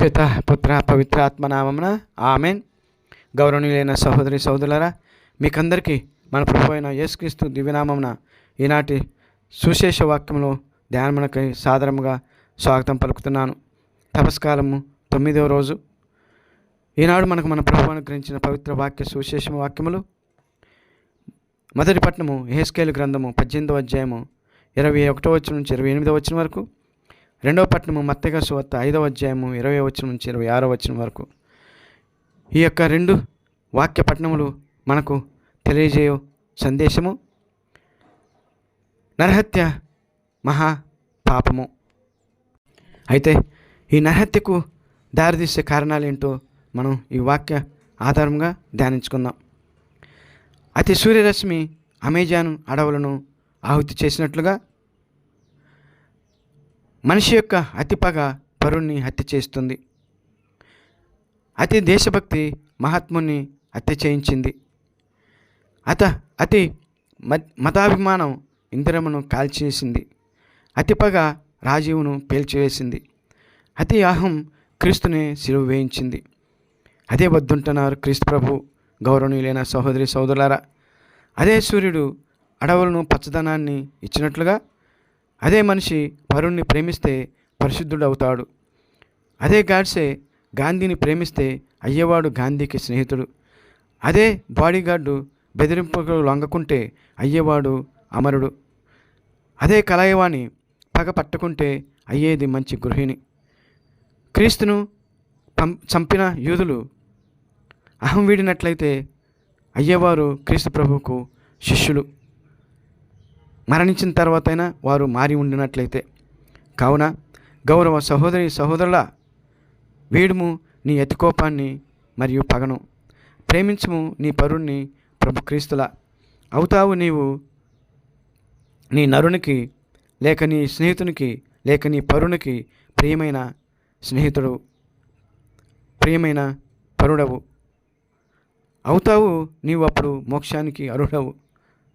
పిత పుత్ర పవిత్ర ఆత్మనామమున ఆమెన్. గౌరవనీయులైన సహోదరి సహోదరులరా మీకందరికీ మన ప్రభు అయిన యేసుక్రీస్తు దివ్యనామమున ఈనాటి సుశేష వాక్యంలో ధ్యానమునకై సాధారణంగా స్వాగతం పలుకుతున్నాను. తపస్కాలము తొమ్మిదవ రోజు. ఈనాడు మనకు మన ప్రభు అనుగ్రహించిన పవిత్ర వాక్య సుశేష వాక్యములు. మొదటి పట్టణము హేస్కేలు గ్రంథము పద్దెనిమిదవ అధ్యాయము ఇరవై ఒకటో వచ్చిన నుంచి ఇరవై ఎనిమిదో వచ్చిన వరకు. రెండవ పట్టణము మత్తగా సువార్త ఐదవ అధ్యాయము ఇరవై వచ్చిన నుంచి ఇరవై ఆరో వచ్చిన వరకు. ఈ యొక్క రెండు వాక్య పట్టణములు మనకు తెలియజేయ సందేశము. నరహత్య మహా పాపము. అయితే ఈ నరహత్యకు దారితీసే కారణాలేంటో మనం ఈ వాక్య ఆధారంగా ధ్యానించుకుందాం. అతి సూర్యరశ్మి అమెజాన్ అడవులను ఆహుతి చేసినట్లుగా మనిషి యొక్క అతి పగ పరుణ్ణి హత్య చేస్తుంది. అతి దేశభక్తి మహాత్ముని హత్య చేయించింది. అత అతి మతాభిమానం ఇందిరమును కాల్చేసింది అతి పగ రాజీవును పేల్చివేసింది. అతి అహం క్రీస్తుని సిలువ వేయించింది. అదే వద్దుంటున్నారు క్రీస్తు ప్రభు గౌరవనీయులైన సహోదరి సోదరులారా అదే సూర్యుడు అడవులను పచ్చదనాన్ని ఇచ్చినట్లుగా అదే మనిషి పరుణ్ణి ప్రేమిస్తే పరిశుద్ధుడు అవుతాడు అదే గాడ్సే గాంధీని ప్రేమిస్తే అయ్యేవాడు గాంధీకి స్నేహితుడు. అదే బాడీగార్డు బెదిరింపుకు లొంగకుంటే అయ్యేవాడు అమరుడు. అదే కలయవాణి పగ పట్టుకుంటే అయ్యేది మంచి గృహిణి. క్రీస్తును పం చంపిన యూదులు అహం వీడినట్లయితే అయ్యేవారు క్రీస్తు ప్రభువుకు శిష్యులు. మరణించిన తర్వాతైనా వారు మారి ఉండినట్లయితే. కావున గౌరవ సహోదరి సహోదరుల వీడుము నీ ఎతికోపాన్ని మరియు పగను. ప్రేమించము నీ పరుణ్ణి ప్రభుక్రీస్తుల. అవుతావు నీవు నీ నరునికి లేక నీ స్నేహితునికి లేక నీ పరునికి ప్రియమైన స్నేహితుడు ప్రియమైన పరుడవు. అవుతావు నీవు అప్పుడు మోక్షానికి అర్హుడవు.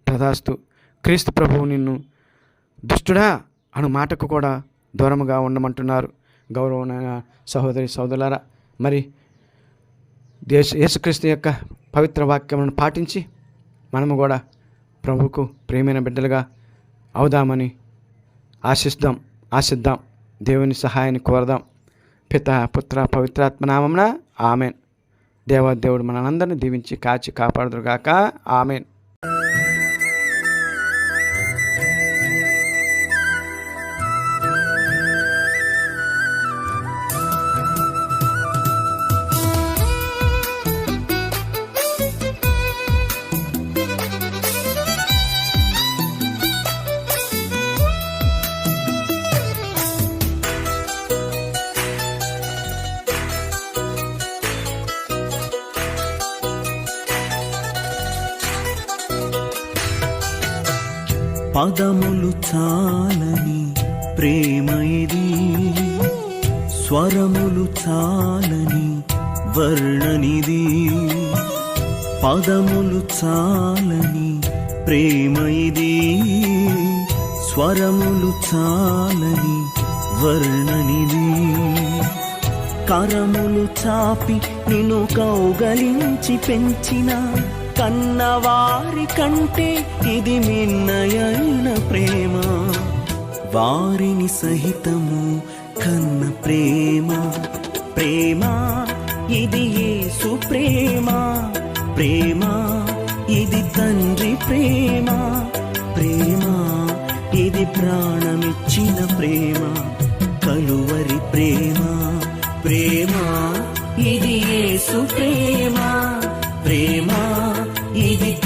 తదాస్తు. క్రీస్తు ప్రభువు నిన్ను దుష్టుడా అను మాటకు కూడా దూరముగా ఉండమంటున్నారు. గౌరవమైన సహోదరి సోదరులారా మరి దేశ యేసుక్రీస్తు యొక్క పవిత్ర వాక్యములను పాటించి మనము కూడా ప్రభువుకు ప్రియమైన బిడ్డలుగా అవుదామని ఆశిస్తాం ఆశిద్దాం. దేవుని సహాయాన్ని కోరదాం. పిత పుత్ర పవిత్రాత్మ నామమున ఆమెన్. దేవాదేవుడు మనందరిని దీవించి కాచి కాపాడుదురుగాక. ఆమెన్. పదములు చాలని ప్రేమ ఇది. స్వరములు చాలని వర్ణనిది. పదములు చాలని ప్రేమ ఇది. స్వరములు చాలని వర్ణనిది. కరములు చాపి నిన్ను కౌగలించి పెంచిన కన్నవారి కంటే ఇది మిన్నయైన ప్రేమ. వారిని సహితము కన్న ప్రేమ. ప్రేమ ఇది యేసు ప్రేమ. ప్రేమ ఇది తండ్రి ప్రేమ. ప్రేమ ఇది ప్రాణమిచ్చిన ప్రేమ. కలువరి ప్రేమ. ప్రేమ ఇది యేసు ప్రేమ. ప్రేమ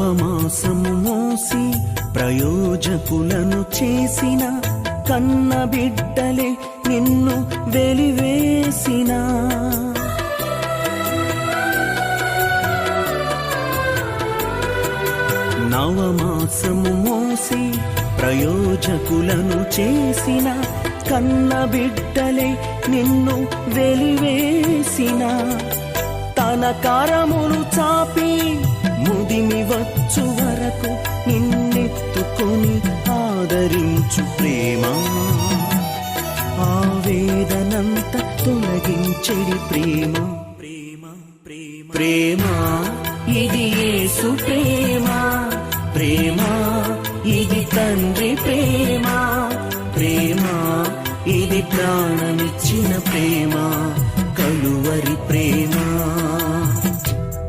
నవమాసము మోసి ప్రయోజకులను చేసిన కన్న బిడ్డలే నిన్ను వెలివేసిన. నవమాసము మోసి ప్రయోజకులను చేసిన కన్న బిడ్డలే నిన్ను వెలివేసిన. తన కారములు చాపి ముదిమి వచ్చు వరకు నిన్నెత్తుకొని ఆదరించు ప్రేమ. ఆవేదనంత తొలగించెడి ప్రేమ. ప్రేమ ప్రేమ. ప్రేమ ఇది యేసు ప్రేమ. ప్రేమ ఇది తండ్రి ప్రేమ. ప్రేమ ఇది ప్రాణమిచ్చిన ప్రేమ. కలువరి ప్రేమ.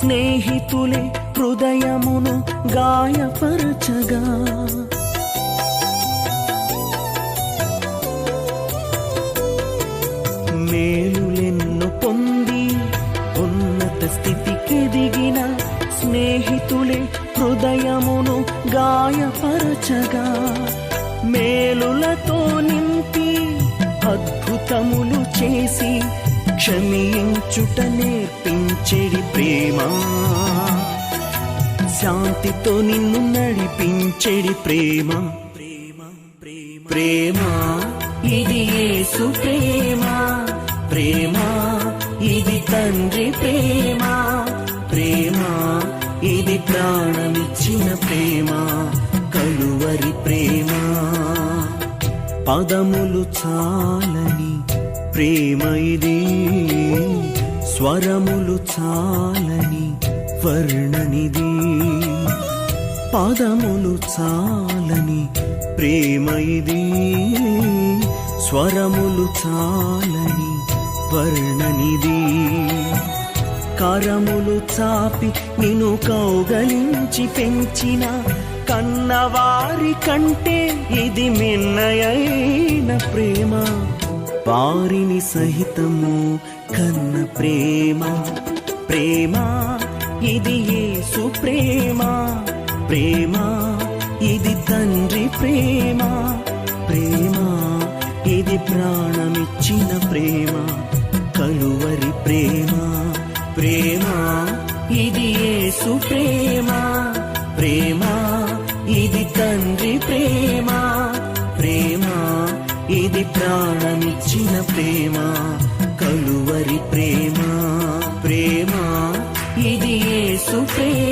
స్నేహితులే హృదయమును గాయపరచగా. మేలులెన్ను పొంది ఉన్నత స్థితికి దిగిన స్నేహితులే హృదయమును గాయపరచగా. మేలులతో నింపి అద్భుతములు చేసి క్షమించుట నేర్పించేడి ప్రేమ. శాంతితో నిన్ను నడిపించేడి ప్రేమ. ప్రేమ ప్రేమ ప్రేమ ఇది యేసు ప్రేమ. ప్రేమ ఇది తండ్రి ప్రేమ. ప్రేమ ఇది ప్రాణమిచ్చిన ప్రేమ. కలువరి ప్రేమ. పదములు చాలని ప్రేమ ఇది. స్వరములు చాలని వర్ణనిది. పదములు చాలని ప్రేమ ఇది. స్వరములు చాలని వర్ణనిది. కరములు చాపి నిను కౌగలించి పెంచిన కన్నవారి కంటే ఇది మిన్నయైన ప్రేమ. వారిని సహితము కన్న ప్రేమ ప్రేమ ఇది యేసు ప్రేమ ప్రేమ ఇది తండ్రి ప్రేమ ప్రేమ ఇది ప్రాణమిచ్చిన ప్రేమ కలువరి ప్రేమ ప్రేమ ఇది యేసు ప్రేమ ప్రేమ ఇది తండ్రి ప్రేమ ప్రేమ. ప్రాణమిచ్చిన ప్రేమ కలువరి ప్రేమ ప్రేమ. ఇది యేసు ప్రేమ.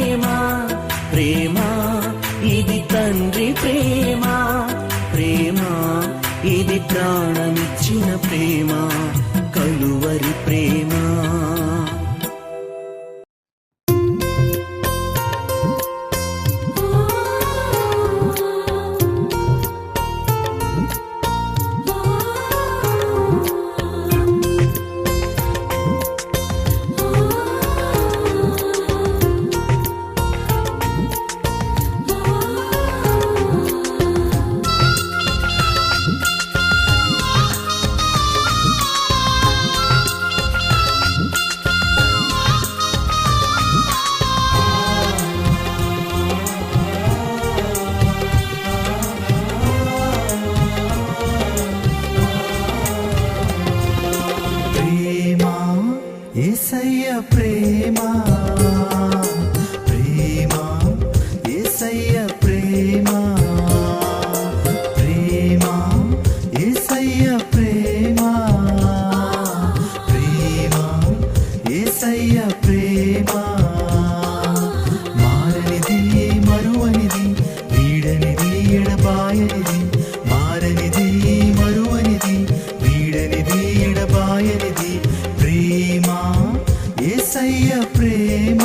ఏసయ్య ప్రేమ.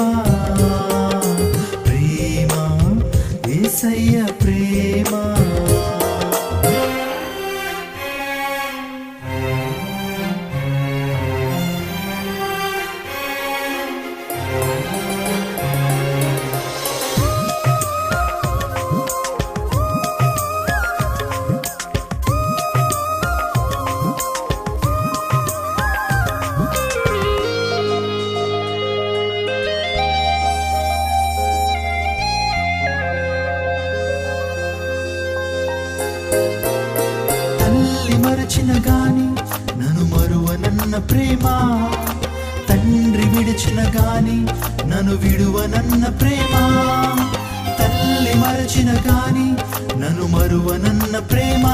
విడువనన్న ప్రేమ.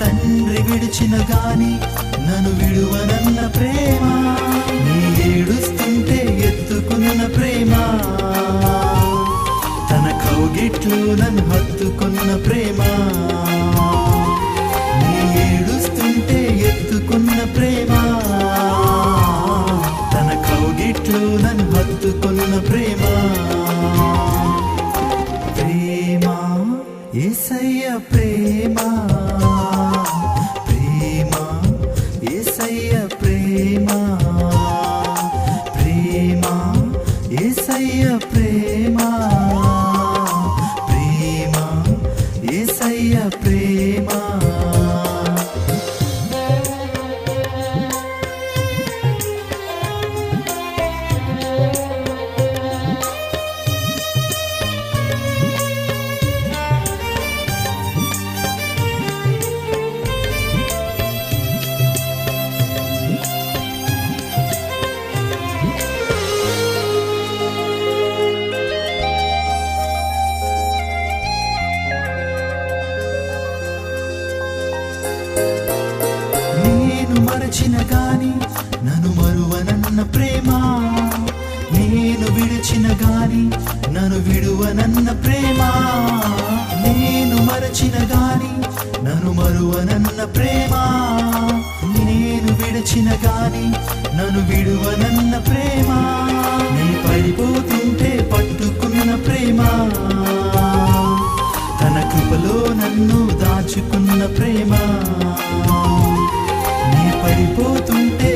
తండ్రి విడిచిన గాని నన్ను విడువనన్న ప్రేమ. నీ ఏడుస్తుంటే ఎత్తుకున్న ప్రేమ. తన కౌగిట్లు నన్ను హత్తుకున్న ప్రేమ. నీ ఏడుస్తుంటే ఎత్తుకున్న ప్రేమ. తన కౌగిట్లు నన్ను హత్తుకున్న ప్రేమ. నిన్ను మరచిన గాని నన్ను మరువనన్న ప్రేమ. నేను విడిచిన గాని నన్ను విడువనన్న ప్రేమ. నేను మరచిన గాని నన్ను మరువనన్న ప్రేమ. నేను విడిచిన గాని నన్ను విడువనన్న ప్రేమ. నీ పడిపోతుంటే పట్టుకున్న ప్రేమ. తన కృపలో నన్ను దాచుకున్న ప్రేమ. పడిపోతుంటే